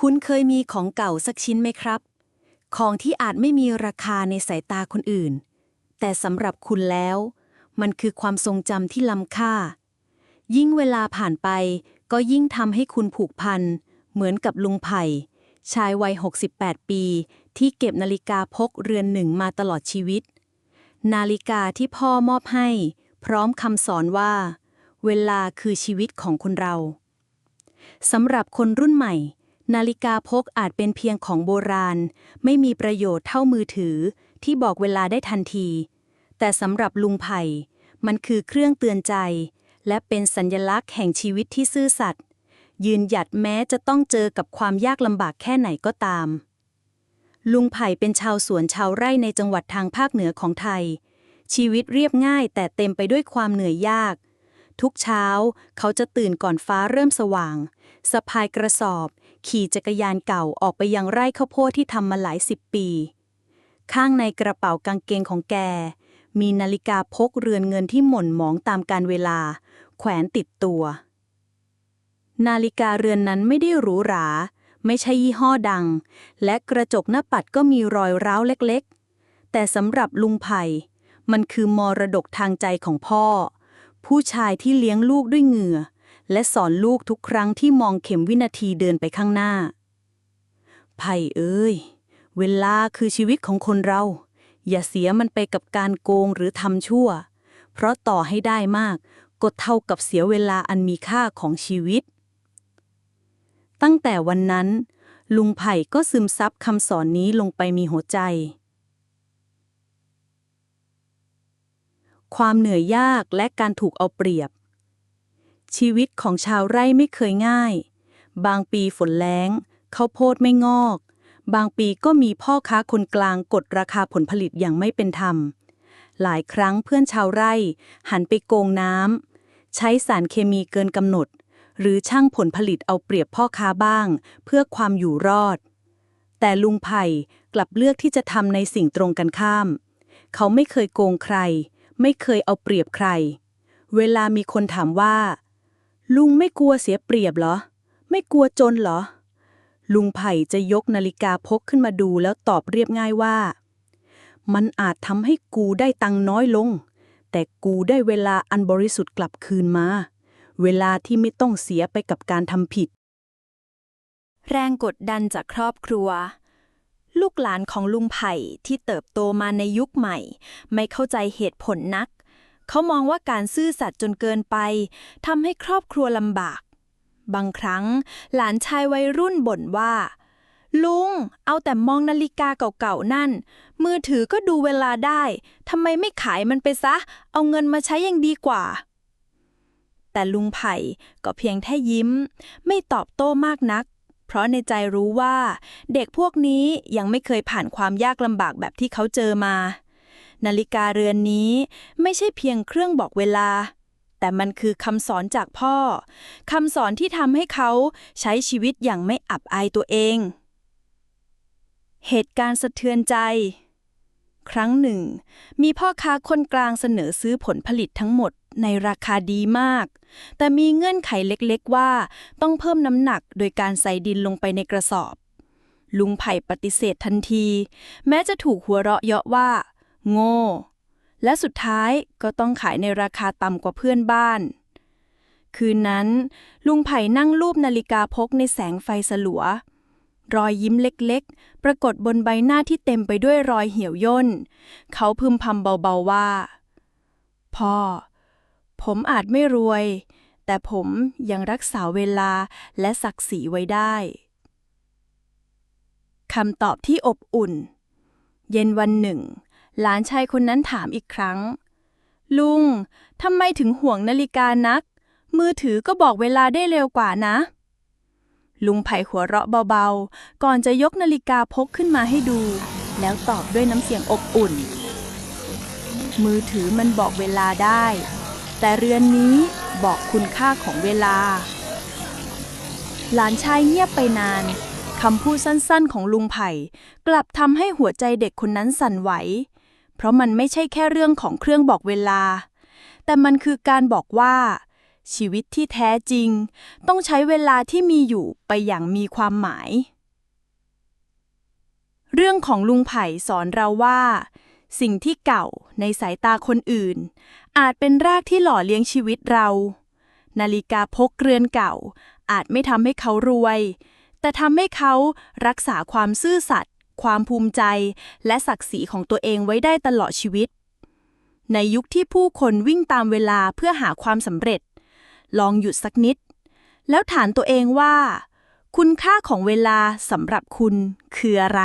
คุณเคยมีของเก่าสักชิ้นไหมครับ ของที่อาจไม่มีราคาในสายตาคนอื่น แต่สำหรับคุณแล้ว มันคือความทรงจำที่ล้ำค่า ยิ่งเวลาผ่านไปก็ยิ่งทำให้คุณผูกพัน เหมือนกับลุงไผ่ ชายวัย 68 ปี ที่เก็บนาฬิกาพกเรือนหนึ่งมาตลอดชีวิต นาฬิกาที่พ่อมอบให้ พร้อมคำสอนว่า เวลาคือชีวิตของคนเราสำหรับคนรุ่นใหม่ นาฬิกาพกอาจเป็นเพียงของโบราณ ไม่มีประโยชน์เท่ามือถือ ที่บอกเวลาได้ทันที แต่สำหรับลุงไผ่ มันคือเครื่องเตือนใจ และเป็นสัญลักษณ์แห่งชีวิตที่ซื่อสัตย์ยืนหยัดแม้จะต้องเจอกับความยากลำบากแค่ไหนก็ตาม ลุงไผ่เป็นชาวสวนชาวไร่ในจังหวัดทางภาคเหนือของไทย ชีวิตเรียบง่ายแต่เต็มไปด้วยความเหนื่อยยาก ทุกเช้าเขาจะตื่นก่อนฟ้าเริ่มสว่างสะพายกระสอบ ขี่จักรยานเก่าออกไปยังไร่ข้าวโพดที่ทำมาหลายสิบปี ข้างในกระเป๋ากางเกงของแก มีนาฬิกาพกเรือนเงินที่หม่นหมองตามการเวลา แขวนติดตัว นาฬิกาเรือนนั้นไม่ได้หรูหรา ไม่ใช่ยี่ห้อดัง และกระจกหน้าปัดก็มีรอยร้าวเล็กๆ แต่สำหรับลุงไผ่มันคือมรดกทางใจของพ่อ ผู้ชายที่เลี้ยงลูกด้วยเหงื่อ และสอนลูกทุกครั้งที่มองเข็มวินาทีเดินไปข้างหน้า ไผ่เอ้ย เวลาคือชีวิตของคนเรา อย่าเสียมันไปกับการโกงหรือทำชั่ว เพราะต่อให้ได้มาก ก็เท่ากับเสียเวลาอันมีค่าของชีวิต ตั้งแต่วันนั้น ลุงไผ่ก็ซึมซับคำสอนนี้ลงไปมีหัวใจความเหนื่อยยากและการถูกเอาเปรียบ ชีวิตของชาวไร่ไม่เคยง่าย บางปีฝนแล้งข้าวโพดไม่งอก บางปีก็มีพ่อค้าคนกลางกดราคาผลผลิตอย่างไม่เป็นธรรม หลายครั้งเพื่อนชาวไร่ หันไปโกงน้ำใช้สารเคมีเกินกำหนด หรือช่างผลผลิตเอาเปรียบพ่อค้าบ้าง เพื่อความอยู่รอด แต่ลุงไผ่กลับเลือกที่จะทำในสิ่งตรงกันข้าม เขาไม่เคยโกงใคร ไม่เคยเอาเปรียบใคร เวลามีคนถามว่า ลุงไม่กลัวเสียเปรียบเหรอ ไม่กลัวจนเหรอ ลุงไผ่จะยกนาฬิกาพกขึ้นมาดูแล้วตอบเรียบง่ายว่า มันอาจทำให้กูได้ตังน้อยลง แต่กูได้เวลาอันบริสุทธิ์กลับคืนมา เวลาที่ไม่ต้องเสียไปกับการทำผิด แรงกดดันจากครอบครัว ลูกหลานของลุงไผ่ที่เติบโตมาในยุคใหม่ ไม่เข้าใจเหตุผลนัก เขามองว่าการซื่อสัตย์จนเกินไปทำให้ครอบครัวลำบาก บางครั้งหลานชายวัยรุ่นบ่นว่า ลุง เอาแต่มองนาฬิกาเก่าๆนั่น มือถือก็ดูเวลาได้ทำไมไม่ขายมันไปซะ เอาเงินมาใช้ยังดีกว่า แต่ลุงไผ่ก็เพียงแค่ยิ้ม ไม่ตอบโต้มากนักเพราะในใจรู้ว่า เด็กพวกนี้ยังไม่เคยผ่านความยากลำบากแบบที่เขาเจอมา นาฬิกาเรือนนี้ ไม่ใช่เพียงเครื่องบอกเวลา แต่มันคือคำสอนจากพ่อคำสอนที่ทำให้เขาใช้ชีวิตอย่างไม่อับอายตัวเอง เหตุการณ์สะเทือนใจ ครั้งหนึ่ง มีพ่อค้าคนกลางเสนอซื้อผลผลิตทั้งหมดในราคาดีมาก แต่มีเงื่อนไขเล็กๆว่า ต้องเพิ่มน้ำหนักโดยการใส่ดินลงไปในกระสอบ ลุงไผ่ปฏิเสธทันที แม้จะถูกหัวเราะเยาะว่า โง่ และสุดท้ายก็ต้องขายในราคาต่ำกว่าเพื่อนบ้าน คืนนั้น ลุงไผ่นั่งรูปนาฬิกาพกในแสงไฟสลัว รอยยิ้มเล็กๆ ปรากฏบนใบหน้าที่เต็มไปด้วยรอยเหี่ยวย่น เขาพึมพำเบาๆว่า พ่อ ผมอาจไม่รวย แต่ผมยังรักษาเวลาและศักดิ์ศรีไว้ได้คำตอบที่อบอุ่น เย็นวันหนึ่ง หลานชายคนนั้นถามอีกครั้ง ลุงทำไมถึงห่วงนาฬิกานัก มือถือก็บอกเวลาได้เร็วกว่านะ ลุงไผ่หัวเราะเบาๆ ก่อนจะยกนาฬิกาพกขึ้นมาให้ดู แล้วตอบด้วยน้ำเสียงอบอุ่น มือถือมันบอกเวลาได้ แต่เรือนนี้บอกคุณค่าของเวลา หลานชายเงียบไปนานคำพูดสั้นๆของลุงไผ่ กลับทำให้หัวใจเด็กคนนั้นสั่นไหว ราะมันไม่ใช่แค่เรื่องของเครื่องบอกเวลา แต่มันคือการบอกว่า ชีวิตที่แท้จริง ต้องใช้เวลาที่มีอยู่ไปอย่างมีความหมาย เรื่องของลุงไผ่สอนเราว่า สิ่งที่เก่าในสายตาคนอื่น อาจเป็นรากที่หล่อเลี้ยงชีวิตเรา นาฬิกาพกเรือนเก่า อาจไม่ทำให้เขารวย แต่ทำให้เขารักษาความซื่อสัตย์ ความภูมิใจ และศักดิ์ศรีของตัวเองไว้ได้ตลอดชีวิต ในยุคที่ผู้คนวิ่งตามเวลาเพื่อหาความสำเร็จ ลองหยุดสักนิด แล้วถามตัวเองว่า คุณค่าของเวลาสำหรับคุณคืออะไร